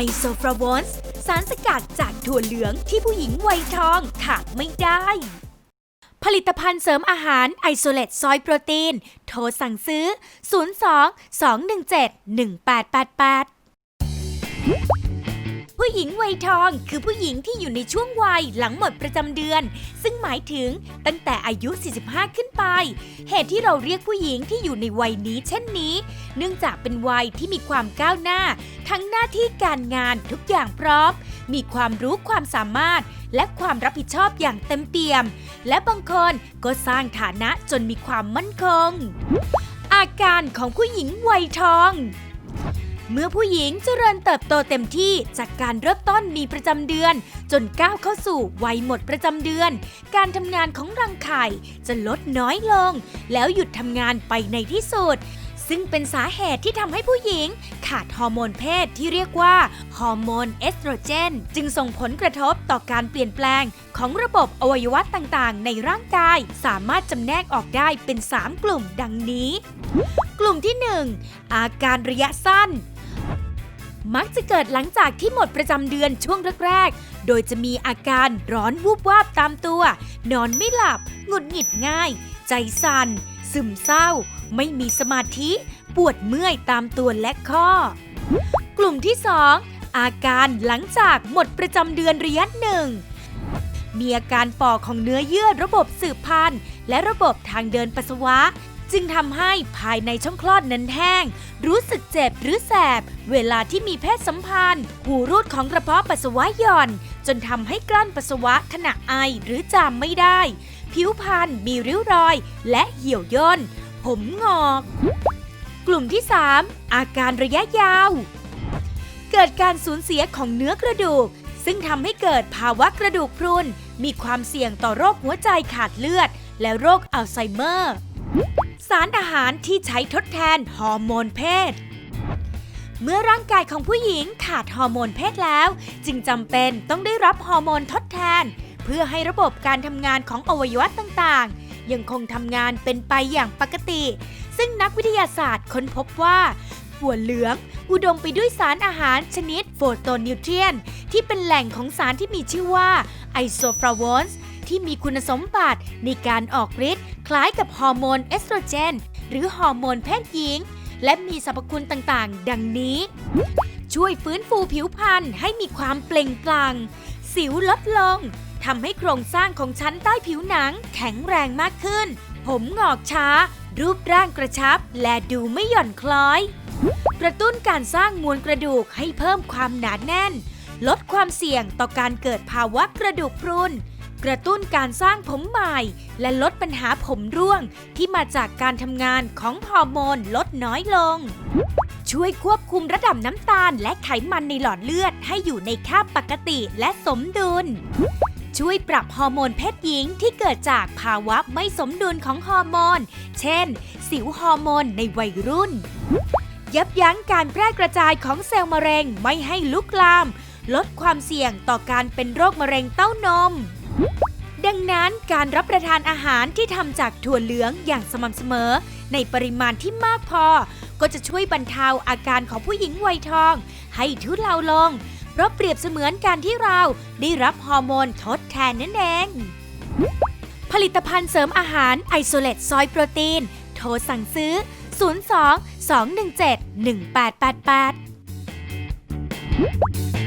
ไอโซฟราวอนส์สารสกัดจากถั่วเหลืองที่ผู้หญิงวัยทองขาดไม่ได้ ผลิตภัณฑ์เสริมอาหารไอโซเลตซอยโปรตีน โทรสั่งซื้อ 02 217 1888 ผู้หญิงวัยทองคือผู้หญิงที่อยู่ในช่วงวัยหลังหมดประจำเดือน ซึ่งหมายถึงตั้งแต่อายุ 45 ขึ้นไป เหตุที่เราเรียกผู้หญิงที่อยู่ในวัยนี้เช่นนี้ เนื่องจากเป็นวัยที่มีความก้าวหน้า ทั้งหน้าที่การงานทุกอย่างพร้อม มีความรู้ความสามารถ และความรับผิดชอบอย่างเต็มเปี่ยม และบางคนก็สร้างฐานะจนมีความมั่นคง อาการของผู้หญิงวัยทอง เมื่อผู้หญิงเจริญเติบโตเต็มที่จากการเริ่มต้นมีประจำเดือน จนก้าวเข้าสู่วัยหมดประจำเดือน การทำงานของรังไข่จะลดน้อยลง แล้วหยุดทำงานไปในที่สุด ซึ่งเป็นสาเหตุที่ทำให้ผู้หญิง ขาดฮอร์โมนเพศที่เรียกว่าฮอร์โมนเอสโตรเจน จึงส่งผลกระทบต่อการเปลี่ยนแปลงของระบบอวัยวะต่างๆ ในร่างกาย สามารถจำแนกออกได้เป็น 3 กลุ่มดังนี้ กลุ่มที่ 1 อาการระยะสั้น มักจะเกิดหลังจากที่หมดประจำเดือนช่วงแรกๆ โดยจะมีอาการร้อนวูบวาบตามตัว นอนไม่หลับ หงุดหงิดง่าย ใจสั่น ซึมเศร้า ไม่มีสมาธิ ปวดเมื่อยตามตัวและข้อ กลุ่มที่ 2 อาการหลังจากหมดประจำเดือนระยะหนึ่งมีอาการฝ่อของเนื้อเยื่อระบบสืบพันธุ์และระบบทางเดินปัสสาวะ จึงทำให้ภายในช่องคลอดนั้นแห้ง รู้สึกเจ็บหรือแสบ เวลาที่มีเพศสัมพันธ์ หูรูดของกระเพาะปัสสาวะหย่อน จนทำให้กลั้นปัสสาวะขณะไอหรือจามไม่ได้ ผิวพรรณมีริ้วรอย และเหี่ยวย่น ผมงอก กลุ่มที่ 3 อาการระยะยาว เกิดการสูญเสียของเนื้อกระดูก ซึ่งทำให้เกิดภาวะกระดูกพรุนมีความเสี่ยงต่อโรคหัวใจขาดเลือด และโรคอัลไซเมอร์ สารอาหารที่ใช้ทดแทนฮอร์โมนเพศ เมื่อร่างกายของผู้หญิงขาดฮอร์โมนเพศแล้ว จึงจำเป็นต้องได้รับฮอร์โมนทดแทน เพื่อให้ระบบการทำงานของอวัยวะต่างๆ ยังคงทำงานเป็นไปอย่างปกติ ซึ่งนักวิทยาศาสตร์ค้นพบว่าถั่วเหลือง อุดมไปด้วยสารอาหารชนิดโฟโตนิวเทรียน ที่เป็นแหล่งของสารที่มีชื่อว่าไอโซฟลาโวนส์ ที่มีคุณสมบัติในการออกฤทธิ์คล้ายกับฮอร์โมนเอสโตรเจน หรือฮอร์โมนเพศหญิง และมีสรรพคุณต่างๆ ดังนี้ ช่วยฟื้นฟูผิวพรรณให้มีความเปล่งปลั่ง สิวลดลงทำให้โครงสร้างของชั้นใต้ผิวหนังแข็งแรงมากขึ้น ผมงอกช้า รูปร่างกระชับ และดูไม่หย่อนคล้อย กระตุ้นการสร้างมวลกระดูกให้เพิ่มความหนาแน่น ลดความเสี่ยงต่อการเกิดภาวะกระดูกพรุน กระตุ้นการสร้างผมใหม่ และลดปัญหาผมร่วง ที่มาจากการทำงานของฮอร์โมนลดน้อยลง ช่วยควบคุมระดับน้ำตาลและไขมันในหลอดเลือดให้อยู่ในค่าปกติและสมดุล ช่วยปรับฮอร์โมนเพศหญิงที่เกิดจากภาวะไม่สมดุลของฮอร์โมน เช่น สิวฮอร์โมนในวัยรุ่น ยับยั้งการแพร่กระจายของเซลล์มะเร็งไม่ให้ลุกลาม ลดความเสี่ยงต่อการเป็นโรคมะเร็งเต้านม ดังนั้นการรับประทานอาหารที่ทำจากถั่วเหลืองอย่างสม่ำเสมอ ในปริมาณที่มากพอ ก็จะช่วยบรรเทาอาการของผู้หญิงวัยทอง ให้ทุเลาลง เพราะเปรียบเสมือนการที่เราได้รับฮอร์โมนทดแทนนั่นเอง ผลิตภัณฑ์เสริมอาหารไอโซเลตซอยโปรตีน โทรสั่งซื้อ 02 217 1888